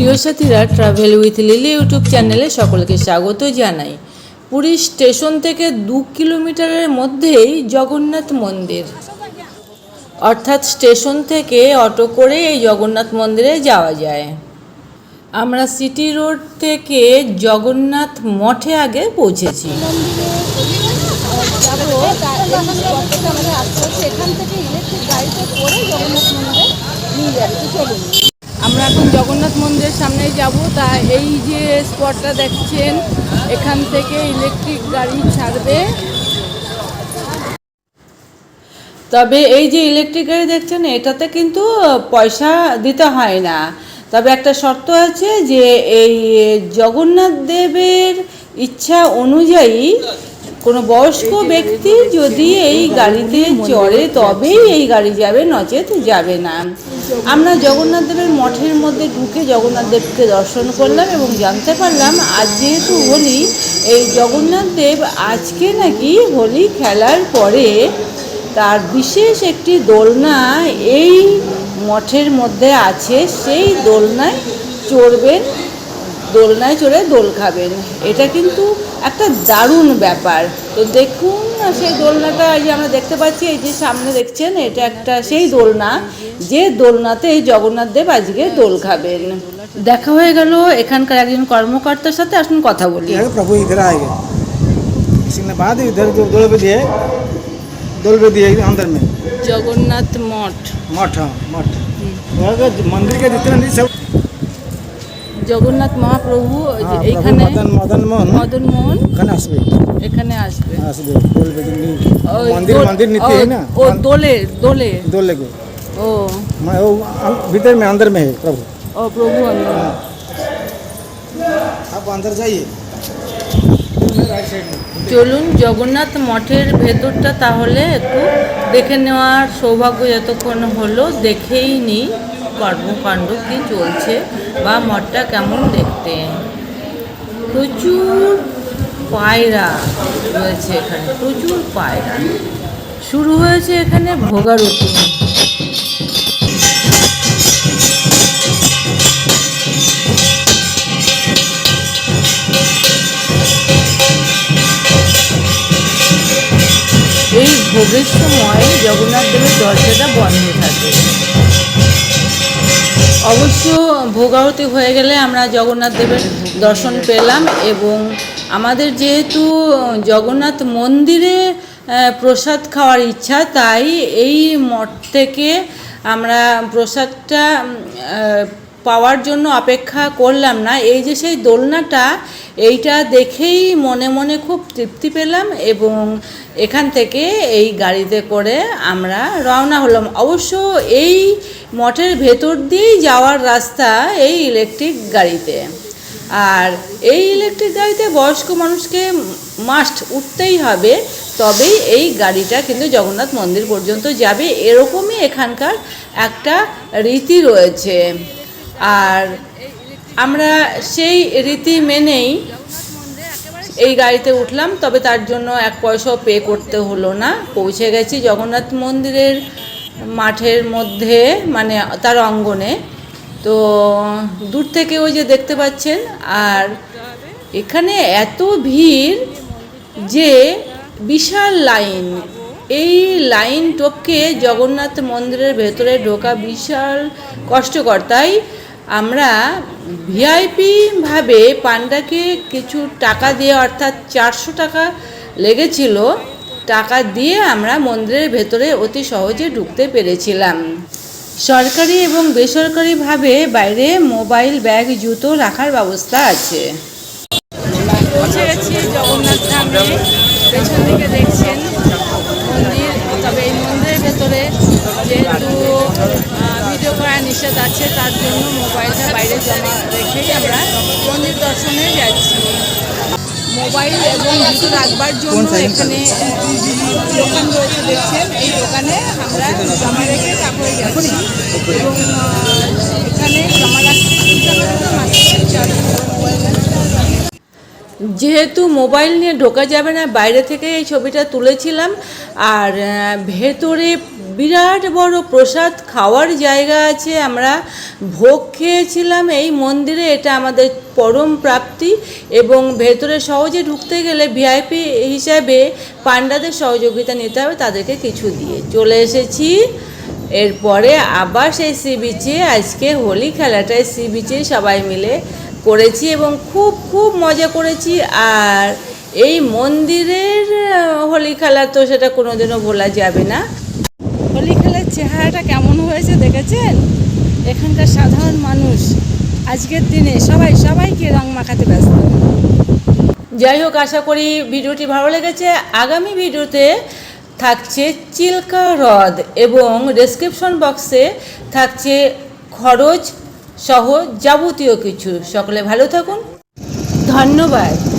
প্রিয় সাথীরা travel with lily YouTube চ্যানেলে সকলকে স্বাগত জানাই। পুরী স্টেশন থেকে দু কিলোমিটারের মধ্যেই জগন্নাথ মন্দির। অর্থাৎ স্টেশন থেকে অটো করে এই জগন্নাথ মন্দিরে যাওয়া যায়। আমরা সিটি রোড থেকে জগন্নাথ মঠে আগে পৌঁছেছি। এখান থেকে ইলেকট্রিক গাড়িতে করে জগন্নাথ মন্দিরে নিয়ে যাবে। চলুন। জগন্নাথ মন্দিরের সামনে যাব। তা এই যে স্পটটা দেখছেন, এখান থেকে ইলেকট্রিক গাড়ি ছাড়বে। তবে এই যে ইলেকট্রিক গাড়ি দেখছেন, এটাতে কিন্তু পয়সা দিতে হয় না। তবে একটা শর্ত আছে যে এই জগন্নাথ দেবের ইচ্ছা অনুযায়ী কোনো বয়স্ক ব্যক্তি যদি এই গাড়িতে চড়ে তবেই এই গাড়ি যাবে, নচেত যাবে না। আমরা জগন্নাথ দেবের মঠের মধ্যে ঢুকে জগন্নাথ দেবকে দর্শন করলাম এবং জানতে পারলাম, আজ যেহেতু হোলি, এই জগন্নাথ দেব আজকে নাকি হোলি খেলার পরে তার বিশেষ একটি দোলনা এই মঠের মধ্যে আছে, সেই দোলনায় চড়বেন। দোলনায় চড়ে দোল খাবেন এটা কিন্তু একটা দারুণ ব্যাপার তো দেখুন সেই দোলনাটা এই যে আমরা দেখতে পাচ্ছি এই যে সামনে দেখছেন এটা একটা সেই দোলনা যে দোলনাতে এই জগন্নাথ দেব আজকে দোল খাবেন দেখা হয়ে গেল এখানকার একজন কর্মকর্তার সাথে আসুন কথা বলি ये प्रभु इधर आएगा इसी के बाद इधर जो दौड़ पे दिए दौड़ पे दिए अंदर में জগন্নাথ মঠ मठ हाँ मठ वहाँ का जो मंदिर के जितने नहीं सब জগন্নাথ মহাপ্রভু ওই যে हाँ, प्रभु এইখানে मदन मदन मोहन মদন মোহন खाने आसबे এখানে আসবে आसबे दौड़ पे दिल्ली ওই मंदिर দোল- मंदिर नीति ও- है ना ও দোলে দোলে दो लेगो ও मैं वो अं- भीतर में अंदर में है प्रभु ও প্রভু অন্ধ। आप अंदर जाइए राइट साइड में চলুন জগন্নাথ মঠের ভেতরটা তাহলে একটু দেখে নেওয়ার সৌভাগ্য যতক্ষণ হলো, দেখেই নিই কর্মকাণ্ড কি চলছে বা মঠটা কেমন দেখতে। প্রচুর পায়রা রয়েছে এখানে, প্রচুর পায়রা। শুরু হয়েছে এখানে ভোগারতি। ভোগের সময় জগন্নাথ দেবের দরজাটা বন্ধ থাকে। অবশ্য ভোগারতি হয়ে গেলে আমরা জগন্নাথ দেবের দর্শন পেলাম এবং আমাদের যেহেতু জগন্নাথ মন্দিরে প্রসাদ খাওয়ার ইচ্ছা, তাই এই মঠ থেকে আমরা প্রসাদটা পাওয়ার জন্য অপেক্ষা করলাম না। এই যে সেই দোলনাটা, এইটা দেখেই মনে মনে খুব তৃপ্তি পেলাম এবং এখান থেকে এই গাড়িতে করে আমরা রওনা হলাম। অবশ্য এই মঠের ভেতর দিয়েই যাওয়ার রাস্তা এই ইলেকট্রিক গাড়িতে। আর এই ইলেকট্রিক গাড়িতে বয়স্ক মানুষকে মাস্ট উঠতেই হবে, তবেই এই গাড়িটা কিন্তু জগন্নাথ মন্দির পর্যন্ত যাবে। এরকমই এখানকার একটা রীতি রয়েছে। আর আমরা সেই রীতি মেনেই এই গাড়িতে উঠলাম, তবে তার জন্য এক পয়সাও পে করতে হলো না। পৌঁছে গেছি জগন্নাথ মন্দিরের মাঠের মধ্যে মানে তার অঙ্গনে। তো দূর থেকে ওই যে দেখতে পাচ্ছেন, আর এখানে এত ভিড় যে বিশাল লাইন। এই লাইন টপকে জগন্নাথ মন্দিরের ভেতরে ঢোকা বিশাল কষ্টকর। তাই আমরা ভিআইপি ভাবে পান্ডাকে কিছু টাকা দিয়ে, অর্থাৎ চারশো টাকা লেগেছিল, টাকা দিয়ে আমরা মন্দিরের ভেতরে অতি সহজে ঢুকতে পেরেছিলাম। সরকারি এবং বেসরকারিভাবে বাইরে মোবাইল ব্যাগ, জুতো রাখার ব্যবস্থা আছে। পৌঁছে জগন্নাথ ধামে। পেছন দিকে দেখছেন মন্দির তবে এই মন্দিরের ভেতরে যেহেতু আহ, ভিডিও করা নিষেধ আছে তার জন্য মোবাইলটা বাইরে জমা রেখেই আমরা মন্দির দর্শনে যাচ্ছি। মোবাইল এবং জুতো রাখবার জন্য এখানে দোকান রয়েছে দেখছেন? এই দোকানে আমরা জমা রেখে তারপরে যাচ্ছি। এবং এখানে জমা রাখতে কিন্তু আমাদের মাত্র চারশো টাকা মোবাইল আছে। যেহেতু মোবাইল নিয়ে ঢোকা যাবে না, বাইরে থেকে এই ছবিটা তুলেছিলাম। আর ভেতরে বিরাট বড় প্রসাদ খাওয়ার জায়গা আছে, আমরা ভোগ খেয়েছিলাম এই মন্দিরে, এটা আমাদের পরম প্রাপ্তি। এবং ভেতরে সহজে ঢুকতে গেলে ভিআইপি হিসাবে পাণ্ডাদের সহযোগিতা নিতে হবে, তাদেরকে কিছু দিয়ে। চলে এসেছি। এরপরে আবার সেই সি বিচে আজকে হোলি খেলাটায় সি বিচে সবাই মিলে করেছি এবং খুব খুব মজা করেছি। আর এই মন্দিরের হোলি খেলা তো সেটা কোনোদিনও ভোলা যাবে না। হোলি খেলার চেহারাটা কেমন হয়েছে দেখেছেন? এখানকার সাধারণ মানুষ আজকের দিনে সবাই, সবাইকে রং মাখাতে ব্যস্ত। যাই হোক, আশা করি ভিডিওটি ভালো লেগেছে। আগামী ভিডিওতে থাকছে চিল্কা হ্রদ এবং ডেসক্রিপশন বক্সে থাকছে খরচ সহ যাবতীয় কিছু। সকলে ভালো থাকুন। ধন্যবাদ।